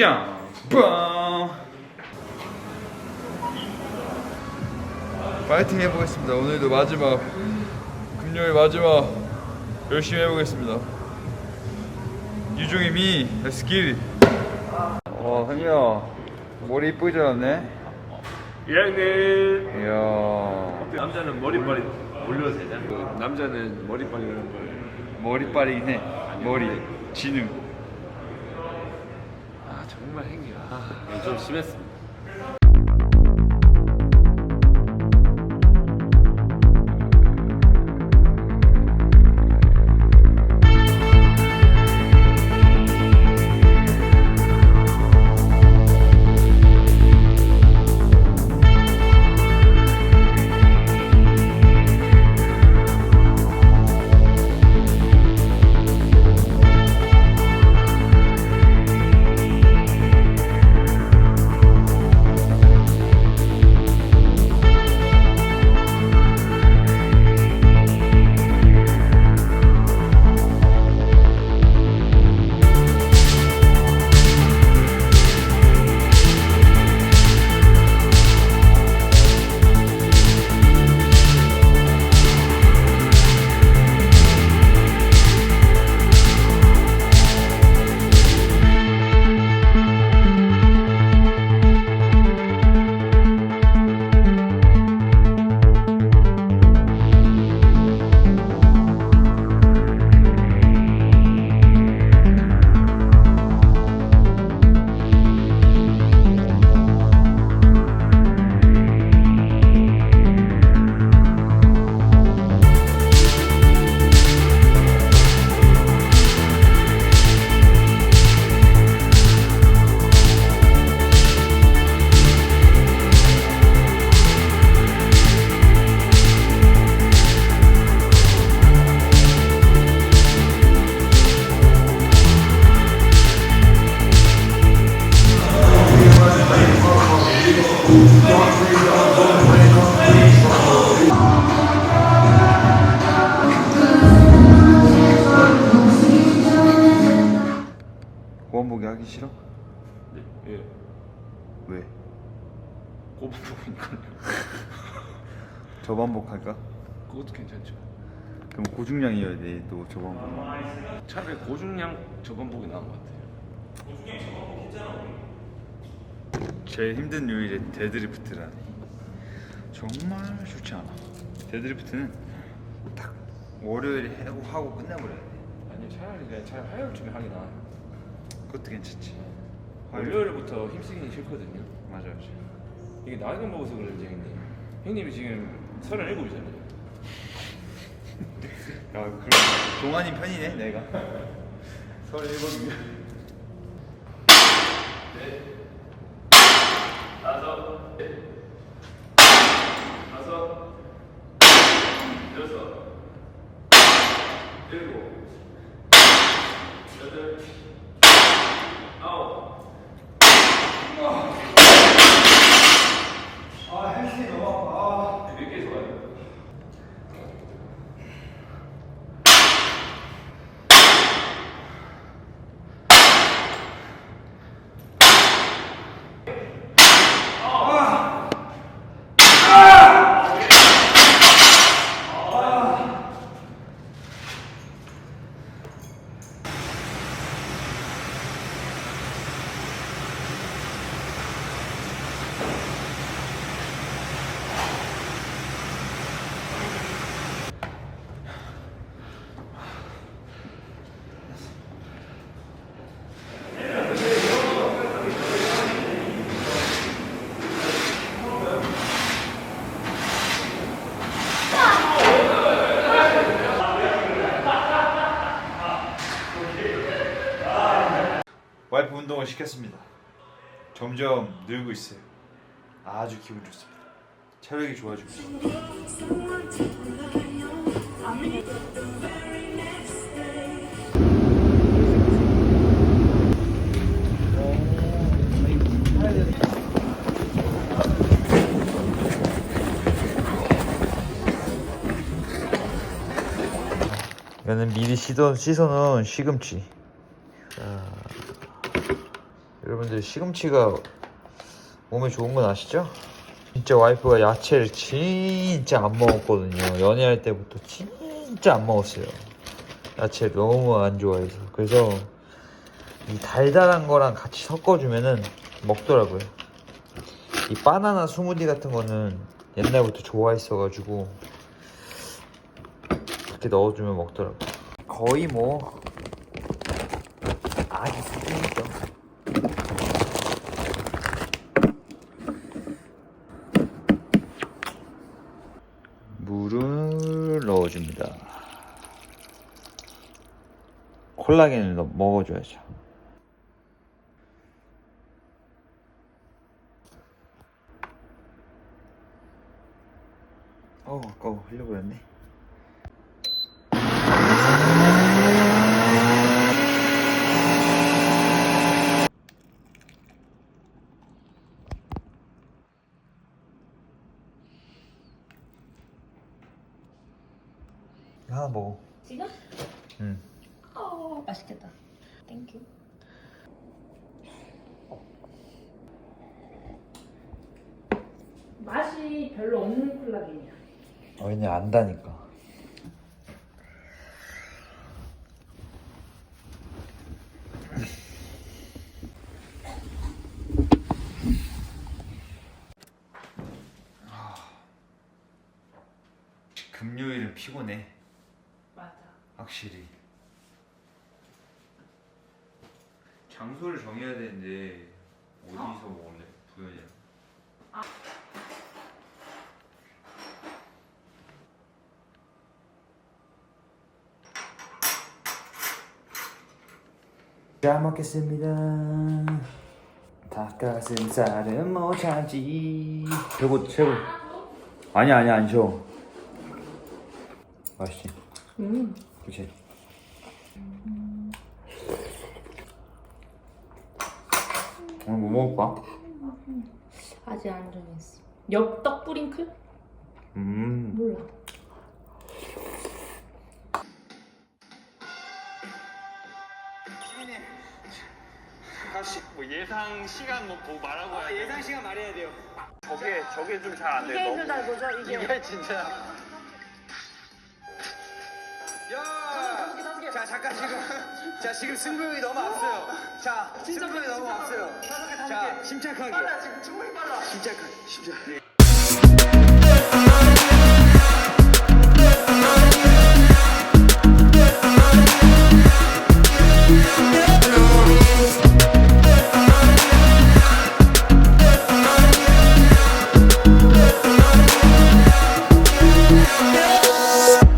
야, 빵. 파이팅 해보겠습니다. 오늘도 마지막 금요일 마지막 열심히 해보겠습니다. 유종의 미, Let's get it. 와, 현이야 머리 이쁘게 잘랐네. 1학년 이야, 남자는 머리빨이 올려도? 그 남자는 머리빨이라는 걸 머리빨이긴 해. 머리, 지능. 행위야. 아, 좀 심했습니다 하기 싫어? 네, 예. 왜? 꼽은 부분이니까요. 저반복 할까? 그것도 괜찮죠. 그럼 고중량이어야 돼, 또 저반복. 차라리 고중량 저반복이 나은 것 같아요. 제일 힘든 요일에 데드리프트라니. 정말 좋지 않아. 데드리프트는 딱 월요일에 하고, 하고 끝내버려야 돼. 아니 차라리 그냥 차라리 화요일쯤에 하기 나아요 그것도 괜찮지. 월요일부터 힘쓰기는 싫거든요. 맞아 맞아. 이게 나이가 먹어서 그런지 형님. 형님이 지금 37이잖아요. 야 그럼 동안인 편이네 내가. 37이면. 다섯 다섯 여섯 일곱 여덟 아홉 아 햄스트링 너무 아파 몇 개 좋아요? 운동을 시켰습니다. 점점 늘고 있어요. 아주 기분 좋습니다. 체력이 좋아지고 이거는 미리 씻어, 씻어놓은 시금치. 자, 여러분들 시금치가 몸에 좋은 건 아시죠? 진짜 와이프가 야채를 진짜 안 먹었거든요. 연애할 때부터 진짜 안 먹었어요. 야채 너무 안 좋아해서. 그래서 이 달달한 거랑 같이 섞어주면은 먹더라고요. 이 바나나 스무디 같은 거는 옛날부터 좋아했어가지고 그렇게 넣어주면 먹더라고요. 거의 뭐 아기 수준이죠. 물을 넣어줍니다. 콜라겐을 넣- 먹어줘야죠. 어우 아까워 흘려버렸네. 하나 먹어. 지금? 응. 어 맛있겠다. 땡큐. 맛이 별로 없는 콜라겐이야. 어, 얘네 안다니까. 금요일은 피곤해. 확실히. 장소를 정해야 되는데 어디서 먹을래? 부연이랑. 잘 먹겠습니다. 닭가슴살은 못 참지. 최고 최고. 아니야 아니야 안 쉬어. 맛있지. 음. 그렇지. 오늘 뭐 먹을까? 아직 안 정했어. 엽떡 뿌링클? 음. 몰라. 뭐 예상 시간 뭐, 뭐 말하고 아, 예상 시간 말해야 돼요. 저게 저게 좀 잘 안 돼. 이게 너무 힘들다 이거죠? 이게. 이게 진짜 잠깐 지금. 자, 지금 승부욕이 너무 앞서요. 자, 승부욕이 너무 앞서요. 자, 침착하게. 빨라, 지금 충분히 빨라. 침착하게, 침착하게.